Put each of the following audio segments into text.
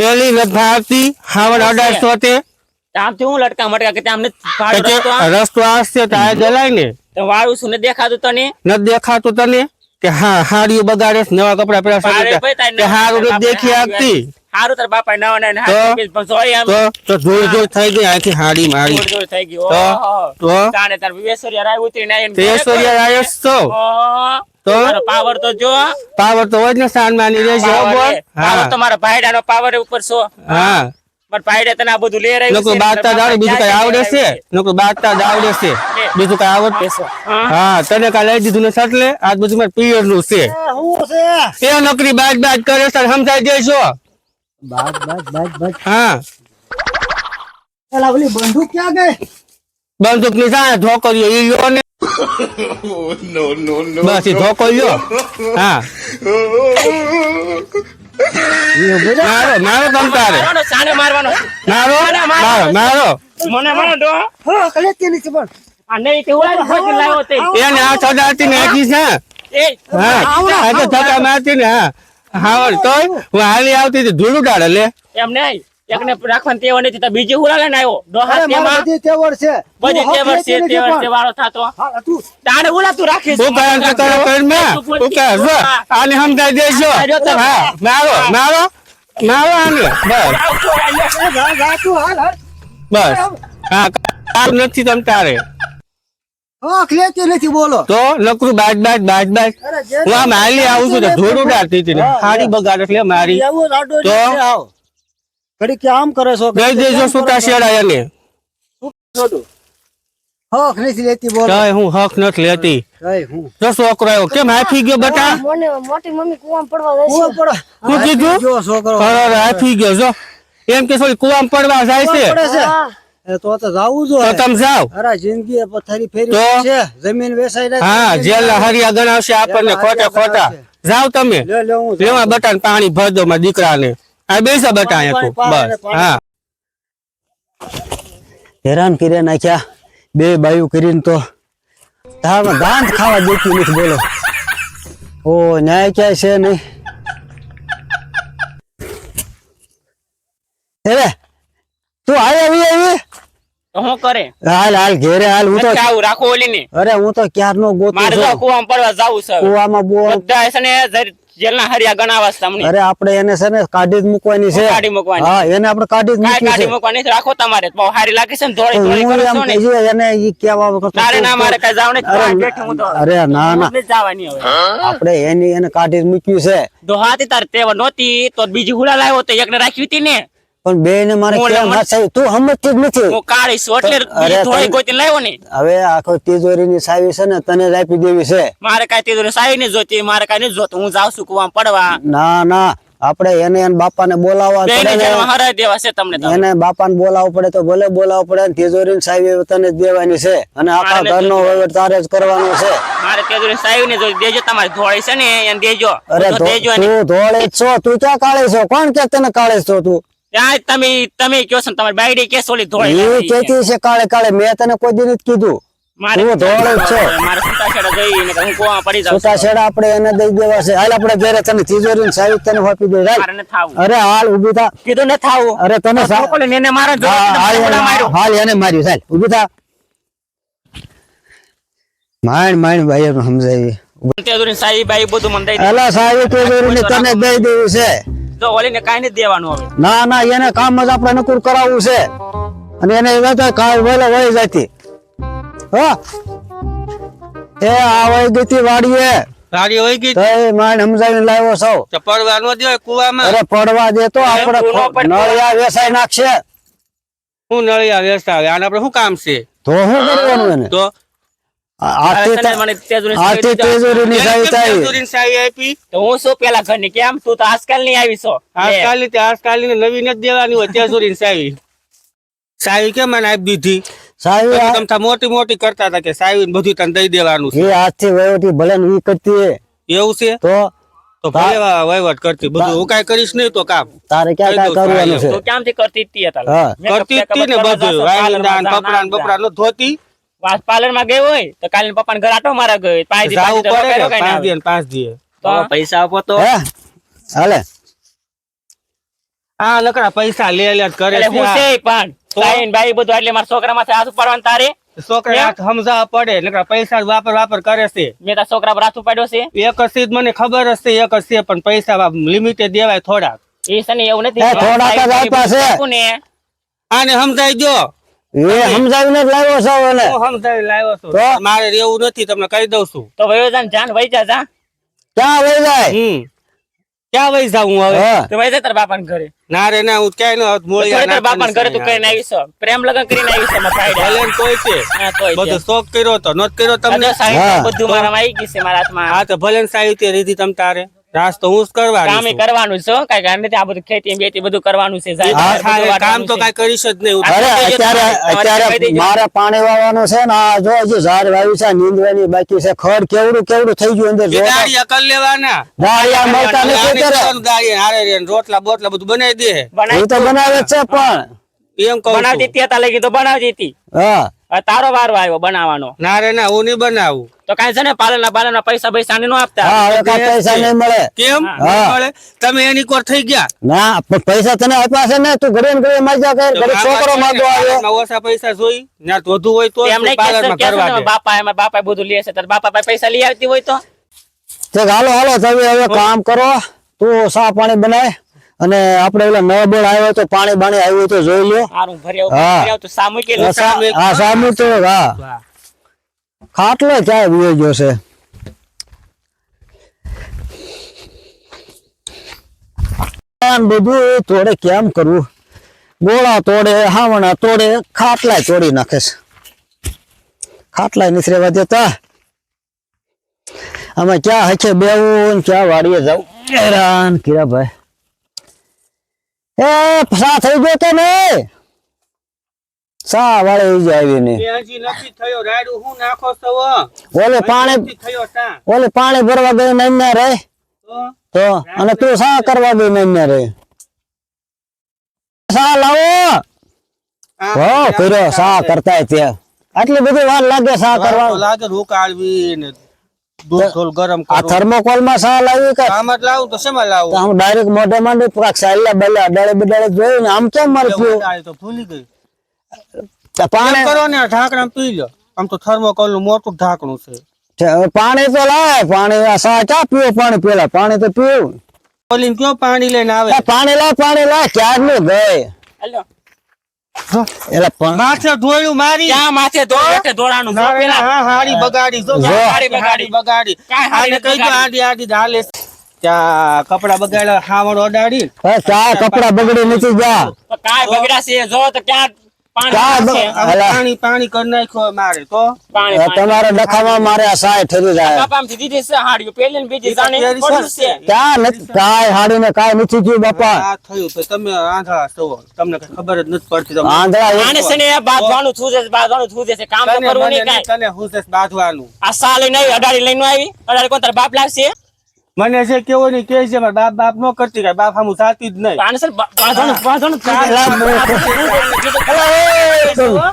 એલી નથી ફાવતી હાવડ અઢારસો તે આમથી હું લટકા મટકા કે આમને તો ભાડો કે રસ્તો આમ. રસ્તો આવશે તો આ જલાય ને તો વાળું છું ને દેખાતું તને નથી દેખાતું તને કે હા હાડીઓ બગાડે છે, નવા કપડા પહેરા છે ભાડે કે- ભાઈ તારે કે હારું નવા નથી દેખી કપડાં આપતી હારું તાર બાપા નવા નવા તો? હાથ પીસ પણ જોઈ આમ તો તો જોર જોર થઈ ગઈ આખી હાડી મારી જોર જોર થઈ ગયું તો? ઓહો. તો? તાણે તાર વિવેશ્વરિયા રાય ઉતરીને આવીને તે ઐશ્વર્યા રાય જ છો ઓહો. તો? પાવર તો જો. પાવર તો હોય ને સાનમાની રહેશે હો. બોલ પાવર તો મારા ભાઈડાનો પાવર ઉપર છો. હા. પણ ભાઈડે તને આ બધું લઈ રહ્યું છે. બાજતા જ આવડે બીજું કઈ આવડે છે? નોકો બાતા જ છે. બીજું કઈ આવડે? છે હા. તને કાલે લઈ દીધું ને સટલે? આજ બધું મારે પિયરનું છે હું છે? એ નોકરી બાજ બાજ કરે સર સમજાઈ જઈશો બાજ બાજ બાજ બાજ. હા. પેલા ઓલી બંદૂક ક્યાં ગઈ? બંદૂકની સામે ધોકરીઓ ઈ ને. બસ ઈ ધોકો લ્યો હા મારો મારો તમ તારે મારવાનો, સાને મારવાનો મારો મારો મારો મને મારો ડો હા કલે કે નીચે પણ આ નહીં તે ઉડાડી ફોજી લાવ્યો તે એને આ સદાતી નાખી છે એ હા આ તો ધક્કા મારતી ને હા હા તોય હું હાલી આવતી હતી ધૂળ ઉડાડે લે એમ નહીં એકને રાખવાની ટેવ નથી તો બીજી ઉડાડે ને આવ્યો. ડોહા તેમાં. બધી ટેવર છે. બધી ટેવર છે ટેવર છે વાળો થાતો. હા, તું તાણે ઉડાતું રાખીશ. હું કારણ કે તારો પેરમાં મે કહે જો આને સમજાઈ દેજો. હા મારો મારો મારો આને. બસ. તું હા કામ નથી તમ તારે. હક લેતી નથી બોલો. તો નકરું બાજ બાજ બાજ બાજ. હું આમ હાલી આવું છું તો ધૂળ ઉડાડતી હતી ને. બગાડ એટલે મારી. તો? ઘડીક કે આમ કરે છો? દઈ દેજો સુતા શેડા એને. હક નથી લેતી બોલ. કઈ હું હક નથી લેતી. કઈ હું. જો છોકરો આવ્યો કેમ હાફી ગયો બેટા? મને મોટી મમ્મી કુવામ પડવા જાય કુવામ પડવા શું કીધું? જો છોકરો. અરે હાફી ગયો જો. એમ કે સોરી કુવામ પડવા જાય છે. પડે છે? હા. એ તો તો જાવું તો જોઈએ તમે જાઓ. અરે જિંદગી પથારી ફેરી છે. જમીન વેસાઈ રહી હા જેલ હરિયા ગણાવશે આપણને ખોટા ખોટા. જાવ તમે. લે લે હું લેવા બટાને પાણી ભર દો માં દીકરાને. આ બેસા બટા અહીંયા બસ હા. હેરાન કરી નાખ્યા. બે બાયું કરીને તો ધારમાં દાંત ખાવા દેતી નથી બોલો. ઓ ન્યાય ક્યાંય છે નહીં? હવે તું આવી આવી? આવી હું કરે? હાલ હાલ ઘેરે હાલ હું તો આવું રાખો ઓલી ને અરે હું તો ક્યારનો ગોતો મારે તો કુવામાં પડવા જાવું છે કુવામાં બોલ બધા છે ને જર- જેલના હરિયા ગણાવા તમને. અરે આપણે એને છે ને કાઢી જ મૂકવાની છે. કાઢી મૂકવાની. હા એને આપણે કાઢી જ મૂકી કાઢી મૂકવાની છે, રાખો તમારે. બહુ હારી લાગે છે ને ધોળી ધોળી કરો છો ને. એને ઈ કેવા વખત તારે ના મારે કઈ જવાનું નથી. અરે, બેઠી હું તો. અરે ના ના. જવાની હવે. આપણે એની એને કાઢી જ મૂક્યું છે. દોહાતી તારે તેવ નોતી તો બીજી હુડા લાવ્યો તો એકને રાખી હતી ને. પણ બે ને મારે કેમ ના થાય? તું સમજતી જ નથી. હું કાળી છું એટલે થોડી તને- લાવ્યો ને? હવે આખો તિજોરી ની સાવી છે ને તને જ આપી દેવી છે. મારે કઈ તિજોરી સાઈ ની જોતી મારે કઈ નથી જોતું હું જાઉં છું કુવા પડવા. ના ના આપણે એને એને બાપાને બોલાવવા પડે દેવા છે તમને એને બાપાને બોલાવવું પડે તો ભલે બોલાવવું પડે ને તિજોરી સાવી તને જ દેવાની છે. અને આખા ઘર ઘરનો વહીવટ તારે જ કરવાનો છે. મારે તેજુરી સાઈ ને દેજો તમારી ધોળી છે ને એને દેજો. અરે તો ધોળે છો તું ક્યાં કાળે છો? કોણ કે તને કાળે છો તું? ત્યાં તમે તમે કયો છો તમારી બાયડી કે સોલી ધોળી એ કેતી છે કાળે કાળે મેં તને કોઈ દિન નથી કીધું. મારે તું ધોળે જ છો. મારે છૂટાછેડા જોઈ હું કુવામાં પડી જાઉં છૂટાછેડા આપણે એને દઈ દેવા છે. હાલ આપણે ઘરે તને તિજોરી સાવી તને આપી દે હાલ. મારે થાવું. અરે હાલ ઊભી થા. કીધું નથી થાવું. અરે તને સા- છોકરીને એને મારા જોડે હાલ એને- માર્યો. હાલ એને માર્યું. ચાલ ઊભી થા. માણ માણ ભાઈ સમજાવી. તેજુરી બાઈ બધું મને દઈ દે. અલા તિજોરી તને દઈ દેવું છે. તો ઓલીને કાંઈ નથી દેવાનું હવે. ના ના એને કામ જ આપણે નકુર કરાવવું છે. અને એને કાલ વેલો વહી જતી. હો? એ આ વહી ગઈ વાડીએ. સારી હોય ગઈ એ માણ સમજાવીને લાવ્યો સૌ તો પડવા નો દે કુવામાં. અરે પડવા દે તો આપણે નળિયા વેસાઈ નાખશે. હું નળિયા વેચતા આવે આને આપણે શું કામ છે? તો શું કરવાનું એને? તો મોટી મોટી કરતા હતા કે સાવી બધું તને દઈ દેવાનું છે. એ હાથથી વહીવટી ભલે ઈ કરતી એવું છે? તો તો ભલે વહીવટ કરતી બધું હું કઈ કરીશ નહીં તો કામ. તારે ક્યાં કરવાનું છે? તું ક્યાંથી કરતી હતા. કરતી ને બધું કપડા ને. બપડા નો ધોતી. પાર્લરમાં ગયો હોય તો કાલે પપ્પા ઘર આટો મારા ગયો પાંચ દી પાંચ દી તો પૈસા આપો તો. હાલે. આ નકરા પૈસા લે લે કરે છે હું છે પણ સાઈન ભાઈ બધું એટલે મારા છોકરા માથે હાથ ઉપાડવાનું તારે? છોકરા હાથ સમજાવવા પડે. નકરા પૈસા વાપર વાપર કરે છે. મેં તારા છોકરા પર હાથ ઉપાડ્યો છે? એક જ મને ખબર હશે એક જ છે પણ પૈસા લિમિટેડ દેવાય એ છે એવું નથી. આને સમજાઈ જો એ સમજાવીને જ લાવ્યો છો એને. હું સમજાવી લાવ્યો છું. તો? મારે રહેવું નથી તમને કહી દઉં છું. તો વયો જાન જાન વહી જા જા. ક્યાં વહી જાય? હમ. ક્યાં વહી જાઉં હવે? તો વહી જા તારા બાપાને ઘરે. ના રે ના હું ક્યાંય ન તો મોળિયા થોડી બાપાને ઘરે તું કઈ આવીશ પ્રેમ લગન કરીને ફાયદા ભલે કોઈ છે. હા. બધું શોખ કર્યો તો નોત કર્યો તમને? અધર બધું મારા આવી ગયું છે મારા હાથમાં. હા તો ભલે સાહિત્ય રીધી તમ તારે. રાસ તો હું જ કરવાનું કામે કરવાનું છે કઈ કામ આ બધું ખેતી બેતી બધું કરવાનું છે કામ તો કઈ કરીશ જ નહીં અરે અત્યારે અત્યારે મારે પાણી વાવવાનું છે ને આ જો હજુ ઝાડ વાવ્યું છે નીંદવાની બાકી છે. ખડ કેવડું કેવડું થઈ ગયું અંદર ગાડી અકલ લેવાના. દાળિયા મળતા નથી ત્યારે ગાડી હારે રે રોટલા બોટલા બધું બનાવી દે. એ તો બનાવે જ છે પણ. એમ કહું બનાવતી. હતી હતા લગી તો બનાવતી હતી. હા. તારો વારો આવ્યો બનાવવાનો. ના રે ના હું નહીં બનાવું. તો કાંઈ છે ને પાલનના પાલનના પૈસા પૈસા નો આપતા. હા હવે કાંઈ પૈસા નહીં મળે. કેમ? નહીં મળે? તમે એની કોર થઈ ગયા? ના પણ પૈસા તને આપ્યા છે ને તું ઘરે ને ઘરે જા કર ઘરે છોકરો માંગો આવ્યો ઓછા પૈસા જોઈ ના વધુ હોય તો એમ નહીં કહેશો કરવા દે બાપા એમાં બાપા બધું લે છે તાર બાપા પાસે પૈસા લઈ આવતી હોય તો? તે હાલો હાલો તમે હવે કામ કરો તું સા પાણી બનાય અને આપણે ઓલા નળ બોળ આવ્યો તો પાણી બાણી આવ્યું તો જોઈ લ્યો. હા. મૂકેલું હા, સામું તો હા ખાટલો ક્યાં વિયો ગયો છે? બધું તોડે કેમ કરવું? ગોળા તોડે, હાવણા તોડે, ખાટલા તોડી નાખે છે. ખાટલા નથી દેતા. આમાં ક્યાં હશે બેવું ક્યાં વાડીએ જવું હેરાન, કીરાભાઈ. એ સા થઈ ગયો કે નહીં સા વાળે ઈ જ આવી નહીં હજી નથી થયો રાયડું હું નાખો છો ઓલે પાણી થયો તા ઓલે પાણી ભરવા ગયો નઈને રે? તો? અને તું સા કરવા ગઈ નઈને રે? સા લાવો! હો કર્યો સા કરતા તે આટલી બધી વાર લાગે સા કરવા? લાગે રૂ કાઢવી ને ગરમ આ થર્મોકોલમાં સા લાવી કે? આમ જ લાવું તો શેમાં લાવું? આમ ડાયરેક્ટ મોઢે માંડી પાક સાયલા બલ્લા અડાડે બડાડે જોયું ને આમ કેમ મારે તો ભૂલી ગઈ. પાણી કરો ને ઢાંકણા પી લો. આમ તો થર્મોકોલનું મોટું ઢાંકણું છે. પાણી તો લાય પાણી પીવું પાણી પેલા? પાણી તો પીવું. કયો પાણી લઈને આવે? પાણી લાય પાણી લાય ક્યારનું ગઈ હાલો. માથે ધોયું મારી. ક્યાં માથે ધો એટલે ધોળાનું ધો ના, ના, પેલા. હા, હાડી બગાડી જો. હાડી બગાડી. બગાડી. આને કહી દો આડી આડી હાલે ત્યાં કપડા બગાડ્યા હાવડ ઓડાડી ચા કપડા બગડી નથી ગયા તો બગડ્યા છે જો તો ક્યાં પાણી. પાણી કરી નાખ્યો મારે તો. તમારે ડખામાં મારે આ સાય ઠરી જાય. ને ક્યાં નથી થયું બાપા. થયું તમે આંધળા છો. તમને ખબર જ નથી પડતી તમને. આંધળા આને ને બાંધવાનું થૂજે છે બાંધવાનું થૂજે છે કામ કરવું નહીં નહીં, તને હું છે બાંધવાનું. આ સા લઈને આવી અડાડી લઈને આવી. અડાડી કોણ તારા બાપ લાગશે મને છે કેવો નહીં કે છે બાપ બાપ નો કરતી કઈ બાપ સામું સાચી જ નહીં. આને બાંધવાનું થૂજે છે.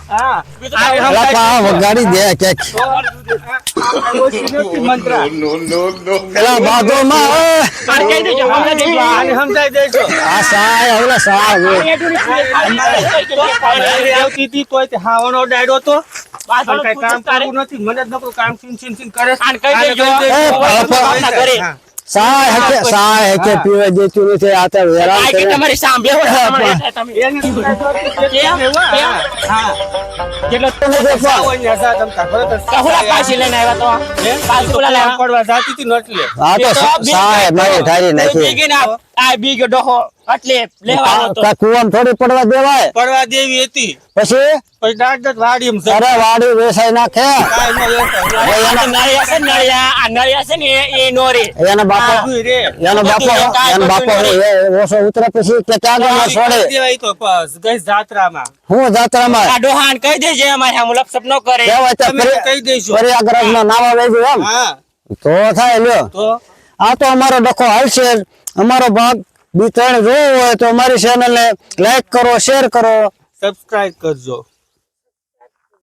હા. કાંઈ વગાડી દે. પેલા સમજાઈ દેજો. આ સાય ઓલા સાય. તોય ડાયડો તો કઈ કામ કરવું નથી મને જ નકરું કામ છીન છીન કરે. દેજો. હા. સાય હકે સાય હકે પીવે જેતું નથી આ તો આ કે તમારી તમારે એટલે તમે. હા. હા. જેટલો સાવ અહીંયા સા તમતા. ખરેખર કહોલા પાછી લઈને આવ્યા તો હે? પાછી લાવ્યા. પડવા જાતી હતી ને એટલે. આ તો સાય મારી ઠારી નાખી આ બીગો ડોહો એટલે લેવાનો તો. કા કુવામ થોડી પડવા દેવાય? પડવા દેવી હતી. પછી? પછી દાંત વાડી અરે વાડી વેસાઈ નાખે. નળિયા છે નળિયા. આ નળિયા છે ને એ- નોરી. એના બાપો. એનો બાપો એનો બાપો એ ઓછો ઉતરે પછી કે ક્યાં ગયો છોડે દેવાય તો ગઈ જાત્રામાં. હું જાત્રામાં? આ ડોહાન કહી દેજે અમારે હમ લપસપ ન કરે. તમે કહી દેજો. પ્રયાગરાજમાં નાવા વેજો એમ? હા. તો થાય લ્યો. તો? આ તો અમારો ડખો હાલશે. અમારો ભાગ બી ત્રણ જોવો હોય તો અમારી ચેનલ ને લાઈક કરો શેર કરો. સબસ્ક્રાઈબ કરજો.